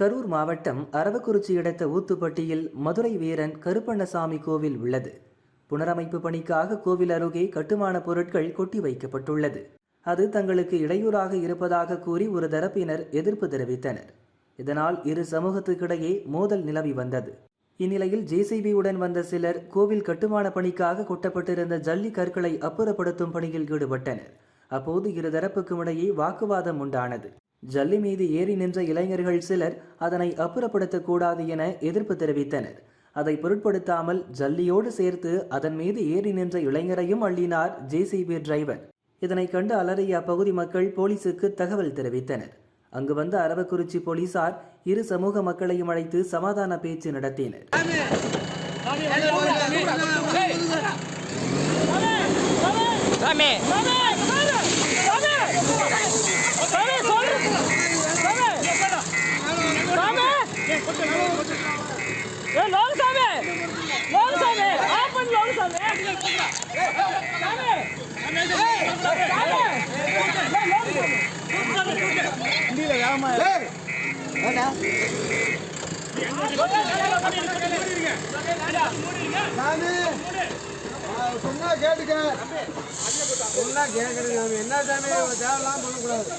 கரூர் மாவட்டம் அரவக்குறிச்சி அடுத்த ஊத்துப்பட்டியில் மதுரை வீரன் கருப்பண்ணசாமி கோவில் உள்ளது. புனரமைப்பு பணிக்காக கோவில் அருகே கட்டுமான பொருட்கள் கொட்டி வைக்கப்பட்டுள்ளது. அது தங்களுக்கு இடையூறாக இருப்பதாக கூறி ஒரு தரப்பினர் எதிர்ப்பு தெரிவித்தனர். இதனால் இரு சமூகத்துக்கிடையே மோதல் நிலவி வந்தது. இந்நிலையில் ஜேசிபியுடன் வந்த சிலர் கோவில் கட்டுமான பணிக்காக கொட்டப்பட்டிருந்த ஜல்லி கற்களை அப்புறப்படுத்தும் பணியில் ஈடுபட்டனர். அப்போது இரு தரப்புக்கும் இடையே வாக்குவாதம் உண்டானது. ஜல்லி மீது ஏறி நின்ற இளைஞர்கள் சிலர் அதனை அப்புறப்படுத்தக்கூடாது என எதிர்ப்பு தெரிவித்தனர். அதை பொருட்படுத்தாமல் ஜல்லியோடு சேர்த்து அதன் மீது ஏறி நின்ற இளைஞரையும் அள்ளினார் ஜேசிபி டிரைவர். இதனை கண்டு அலறிய அப்பகுதி மக்கள் போலீசுக்கு தகவல் தெரிவித்தனர். அங்கு வந்த அரவக்குறிச்சி போலீசார் இரு சமூக மக்களையும் அழைத்து சமாதான பேச்சு நடத்தினர். சாமி சாமி ஆ, சொன்னா கேட்டுக்க சொன்னா கேட்கறது சாமி! என்ன சாமி! தேவையில்லாம் பண்ணக்கூடாது